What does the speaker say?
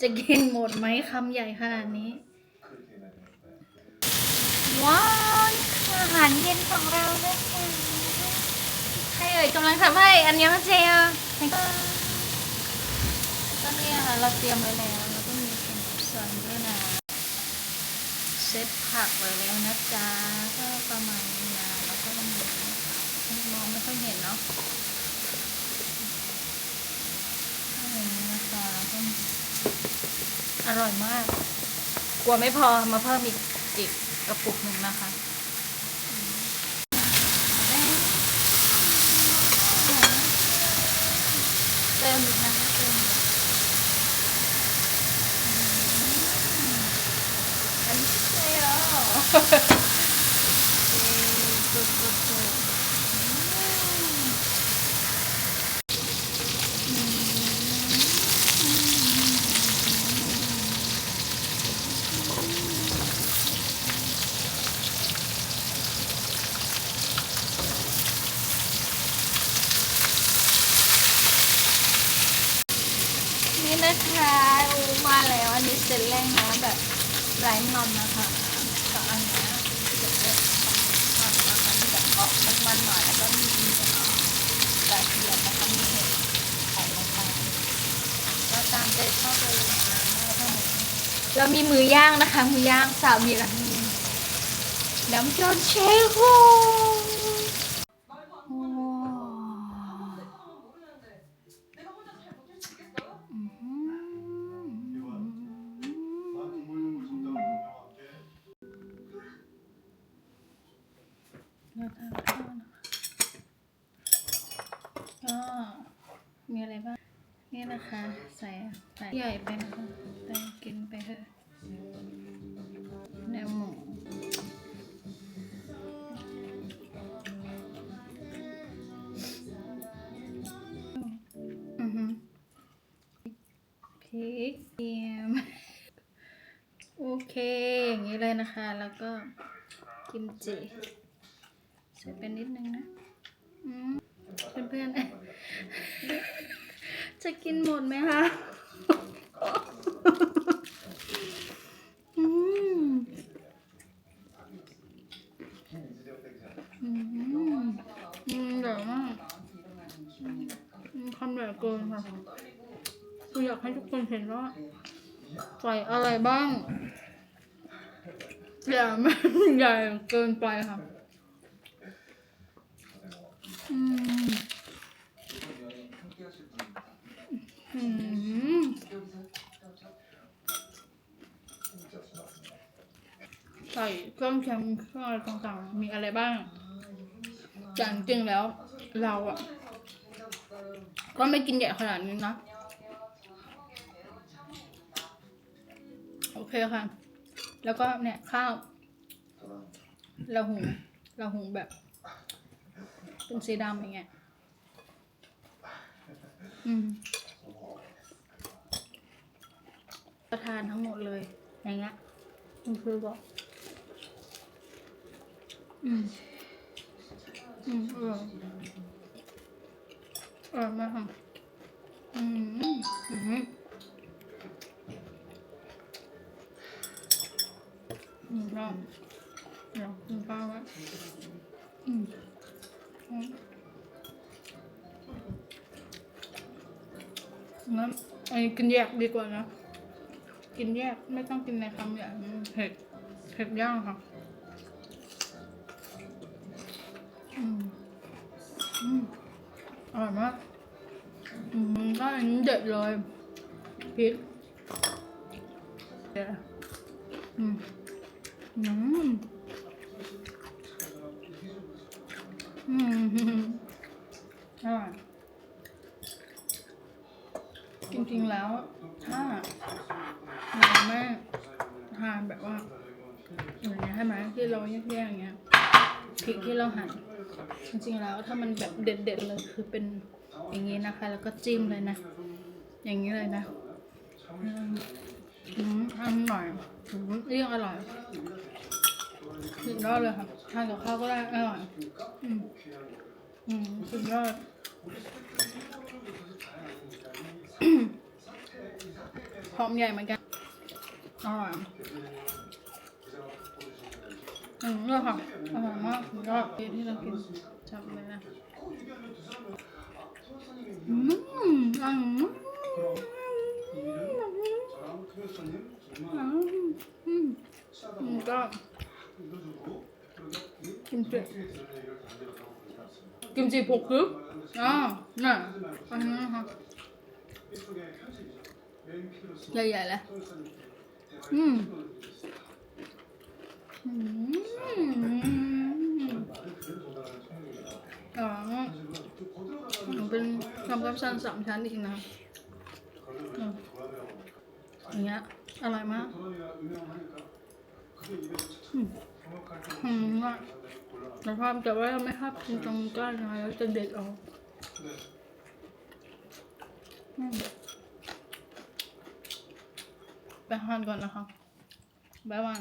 จะกินหมดไหมคำใหญ่ขนาดนี้ ว้าวนี่คืออาหารเย็นของเรานะคะใครเอ่ยกำลังทำให้ อันยองเจียแล้วก็เนี่ยค่ะเราเตรียมไว้แล้ว แล้วก็มีเป็นส่วนด้วยนะ เซตผักไว้แล้วนะจ๊ะ ก็ประมาณนี้นะแล้วก็มีมองไม่ค่อยเห็นเนาะอย่างนี้นะคะแล้วก็มี อร่อยมาก กลัวไม่พอมาเพิ่มอีกอีกกระปุกหนึ่งนะคะเติมอีกนะคะเติมอันนี้ใช่แล้ว นี่นะคะอูมาแล้วอันนี้เสร็จแรกนะแบบไร้นมนะคะกับอันนี้เสร็จแล้วมันนะคะมีแบบออกมันๆหน่อยแล้วก็มีกระเทียมแล้วก็มีเห็ดใส่ลงไปแล้วตามใจชอบเลยนะแล้วก็หมูเรามีมือย่างนะคะ มือย่างสาวมีรันน้ำจนเชฟโก็มีอะไรบ้าง นี่นะคะ ใส่ใส่ใหญ่ไปนะคะแต่กินไปเถอะแนวหมูอือหือพริกเทียมโอเค อย่างนี้เลยนะคะ แล้วก็กิมจิใส่เป็นนิดนึงนะ อืม เพื่อนๆ จะกินหมดไหมคะอืมอืมอืมเดี๋ยวมากคำใหญ่เกินค่ะคืออยากให้ทุกคนเห็นว่าใส่อะไรบ้างอย่าไม่ใหญ่เกินไปค่ะ ใส่เครื่องเคียงเครื่องอะไรต่างๆ มีอะไรบ้างแต่จริงๆแล้ว เราอะก็ไม่กินใหญ่ขนาดนี้นะ โอเคค่ะ แล้วก็เนี่ยข้าว เราหุงเราหุงแบบ เป็นสีดำอย่างเงี้ยอืมประทานทั้งหมดเลย อย่างเงี้ยคุณครูบอกอืม อืมเออเออมากค่ะอืมอืมอืมก็เดี๋ งั้นไอ้กินแยกดีกว่านะ กินแยกไม่ต้องกินในคำใหญ่มันเผ็ดเผ็ดย่างค่ะอืมอืมอร่อยมากอืมก็อันนี้เด็ดเลยพริกเดี๋ยวอืมอืมอืมอร่อยจ ริง ๆ แล้ว ถ้าเราไม่ทานแบบว่าอย่างเงี้ยใช่ไหมที่เราแยกๆอย่างเงี้ยพริกที่เราหั่นจริงๆแล้วถ้ามันแบบเด็ดๆเลยคือเป็นอย่างงี้นะคะ แล้วก็จิ้มเลยนะ อย่างนี้เลยนะอืมอืมอร่อยอืมเรียกอร่อยสุดยอดเลยค่ะทานกับข้าวก็ได้อร่อยอืมอืมสุดยอด พอ หอมใหญ่เหมือนกันอร่อยอืมนี่ค่ะอร่อยมากยอดที่เรากินจับเลยนะอืมอืมอืมอืมอืมก็กิมจิกิมจิ볶음อ่าน่ะอันนี้นะคะ ใหญ่ๆเลยอืมอืมอ๋อมันเป็นทำกับชั้นสามชั้นอีกนะอย่างเงี้ยอร่อยมากอืมอืมว่าแต่ชอบแต่ว่าไม่ชอบกินตรงก้านนะแล้วจะเด็ดออกอืม ไปทานก่อนนะคะบ๊ายบาย